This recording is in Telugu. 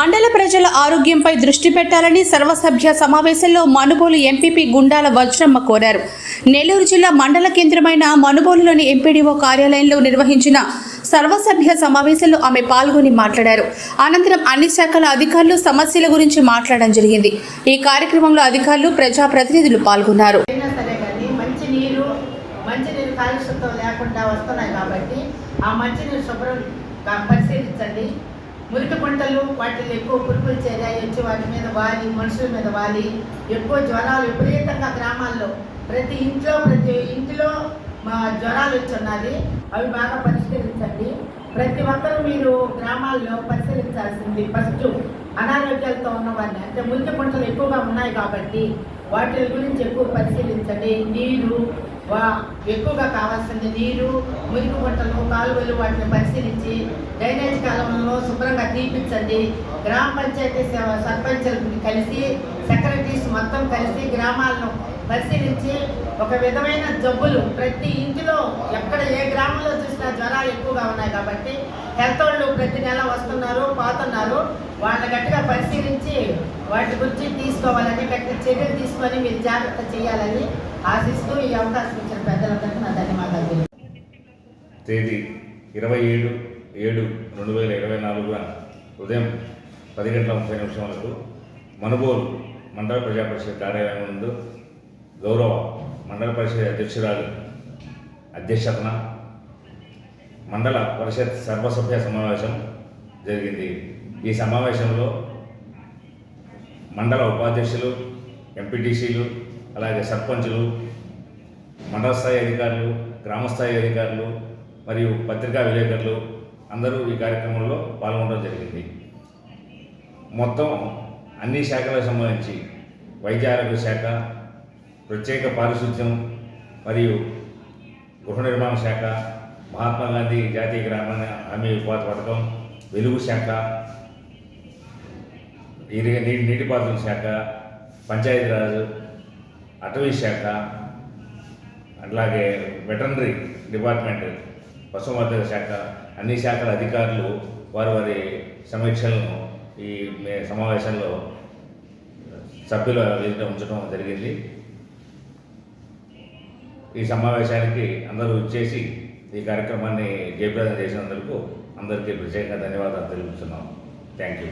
మండల ప్రజల ఆరోగ్యంపై దృష్టి పెట్టాలని సర్వసభ్య సమావేశంలో మనుబోలు ఎంపీపీ గుండాల వజ్రమ్మ కోరారు. నెల్లూరు జిల్లా మండల కేంద్రమైన మనుబోలులోని ఎంపీడీఓ కార్యాలయంలో నిర్వహించిన సర్వసభ్య సమావేశంలో ఆమె పాల్గొని మాట్లాడారు. అనంతరం అన్ని శాఖల అధికారులు సమస్యల గురించి మాట్లాడడం జరిగింది. ఈ కార్యక్రమంలో అధికారులు ప్రజాప్రతినిధులు పాల్గొన్నారు. కాలుష్యంతో లేకుండా వస్తున్నాయి కాబట్టి ఆ మంచినీరు శుభ్రం పరిశీలించండి. మురికి గుంటలు వాటిని ఎక్కువ పురుగులు చేరాయి వచ్చి వాటి మీద వాలి మనుషుల మీద వాలి. ఎక్కువ జ్వరాలు విపరీతంగా గ్రామాల్లో ప్రతి ఇంట్లో ప్రతి ఇంటిలో మా జ్వరాలు వచ్చి ఉన్నది అవి బాగా పరిష్కరించండి. ప్రతి ఒక్కరూ మీరు గ్రామాల్లో పరిశీలించాల్సింది ఫస్ట్ అనారోగ్యాలతో ఉన్నవారిని. అంటే మురికి గుంటలు ఎక్కువగా ఉన్నాయి కాబట్టి వాటి గురించి ఎక్కువ పరిశీలించండి. నీరు వా- ఎక్కువగా కావాల్సింది నీరు మురికి గుంటలు కాలువలు వాటిని పరిశీలించి డ్రైనేజ్ కాలంలో తీపించండి గ్రామ పంచాయతీ సర్పంచులు కలిసి సెక్రటరీస్ మొత్తం కలిసి గ్రామాలను పరిశీలించి ఒక విధమైన జబ్బులు ప్రతి ఇంటిలో ఎక్కడ ఏ గ్రామంలో చూసినా జ్వరాలు ఎక్కువగా ఉన్నాయి కాబట్టి హెల్త్ వాళ్ళు ప్రతి నెల వస్తున్నారు పోతున్నారు. వాళ్ళ గట్టిగా పరిశీలించి వాటి గురించి తీసుకోవాలని గట్టి చర్యలు తీసుకొని మీరు జాగ్రత్త చేయాలని ఆశిస్తూ ఈ అవకాశం ఇచ్చిన పెద్దలందరికీ నా ధన్యవాదాలు తేదీ ఇరవై ఏడు. ఏడు రెండు వేల ఇరవై నాలుగున ఉదయం పది గంటల ముప్పై నిమిషములకు మనుబోలు మండల ప్రజా పరిషత్ కార్యాలయం నందు గౌరవ మండల పరిషత్ అధ్యక్షురాలు అధ్యక్షతన మండల పరిషత్ సర్వసభ్య సమావేశం జరిగింది. ఈ సమావేశంలో మండల ఉపాధ్యక్షులు ఎంపీటీసీలు అలాగే సర్పంచులు మండల స్థాయి అధికారులు గ్రామస్థాయి అధికారులు మరియు పత్రికా విలేకరులు అందరూ ఈ కార్యక్రమంలో పాల్గొనడం జరిగింది. మొత్తం అన్ని శాఖలకు సంబంధించి వైద్య ఆరోగ్య శాఖ ప్రత్యేక పారిశుద్ధ్యం మరియు గృహ నిర్మాణ శాఖ మహాత్మా గాంధీ జాతీయ గ్రామీణ హామీ ఉపాధి పథకం వెలుగు శాఖ నీటి నీటి నీటిపారుదల శాఖ పంచాయతీరాజ్ అటవీ శాఖ అట్లాగే వెటర్నరీ డిపార్ట్మెంట్ పశువర్ధక శాఖ అన్ని శాఖల అధికారులు వారి వారి సమీక్షలను ఈ సమావేశంలో సభ్యుల ఎదుట ఉంచడం జరిగింది. ఈ సమావేశానికి అందరూ ఇచ్చేసి ఈ కార్యక్రమాన్ని జయప్రదం చేసినందుకు అందరికీ ప్రత్యేకంగా ధన్యవాదాలు తెలుపుతున్నాం. Thank you.